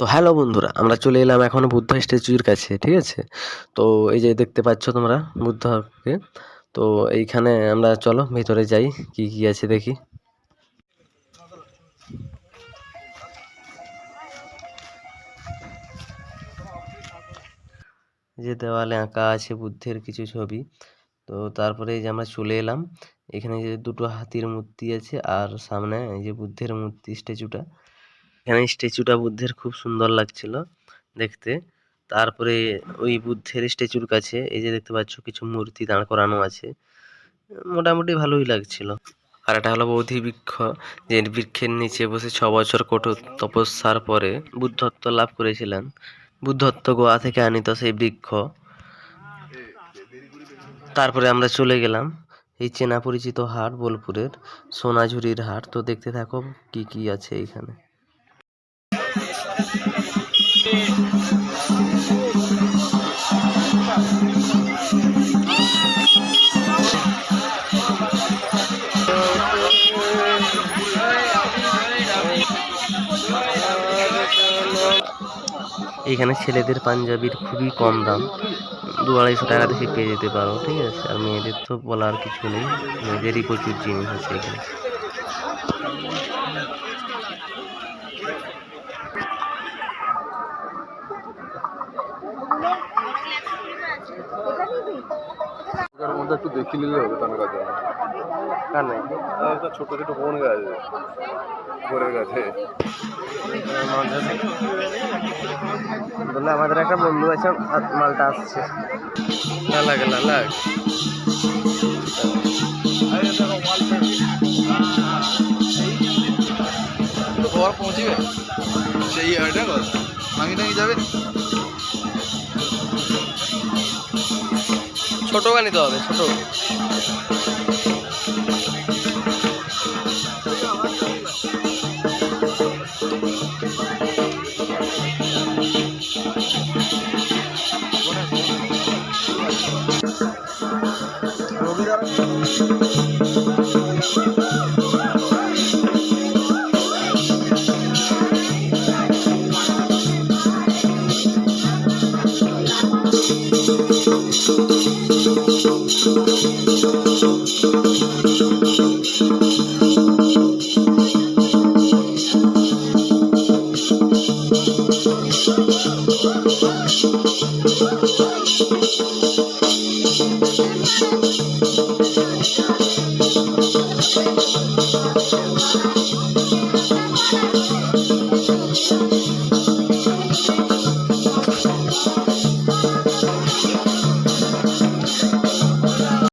তো হ্যালো বন্ধুরা, আমরা চলে এলাম এখন বুদ্ধ স্ট্যাচুর কাছে, ঠিক আছে? তো এই যে দেখতে পাচ্ছ তোমরা বুদ্ধকে তো এইখানে আমরা চলো ভিতরে যাই, কি কি আছে দেখি। যে দেওয়ালে আঁকা আছে বুদ্ধের কিছু ছবি, তো তারপরে এই যে আমরা চলে এলাম, এখানে যে দুটো হাতির মূর্তি আছে, আর সামনে এই যে বুদ্ধের মূর্তি স্ট্যাচুটা এখানে স্ট্যাচুটা বুদ্ধের খুব সুন্দর লাগছিল দেখতে। তারপরে ওই বুদ্ধের স্ট্যাচুর কাছে এই যে দেখতে পাচ্ছ কিছু মূর্তি দাঁড় করানো আছে, মোটামুটি ভালোই লাগছিল। আর এটা হলো বোধি বৃক্ষ, যে বৃক্ষের নিচে বসে ছ বছর কঠোর তপস্যার পরে বুদ্ধত্ব লাভ করেছিলেন। বুদ্ধত্ব গোয়া থেকে আনিত সেই বৃক্ষ। তারপরে আমরা চলে গেলাম এই চেনা পরিচিত হাট, বোলপুরের সোনাঝুরির হাট। তো দেখতে থাকো কি কি আছে এখানে। এখানে ছেলেদের পাঞ্জাবির খুবই কম দাম। দু আড়াইশো টাকা থেকে পেয়ে যেতে পারো, ঠিক আছে? আর মেয়েদের তো বলার কিছু নেই। মেয়েদেরই প্রচুর জিনিস আছে এখানে। ওটার মধ্যে একটু দেখি নিলে হবে তার কাছে কার নাই একটা ছোট ছোট বোন গাছ গাছে। বললে আমাদের একটা বন্ধু আছে মালটা আসছে। না লাগে না লাগ পৌঁছিবে সেই ভাঙি টাঙি যাবে? ছোটো গান নিতে হবে ছোটো Thank you.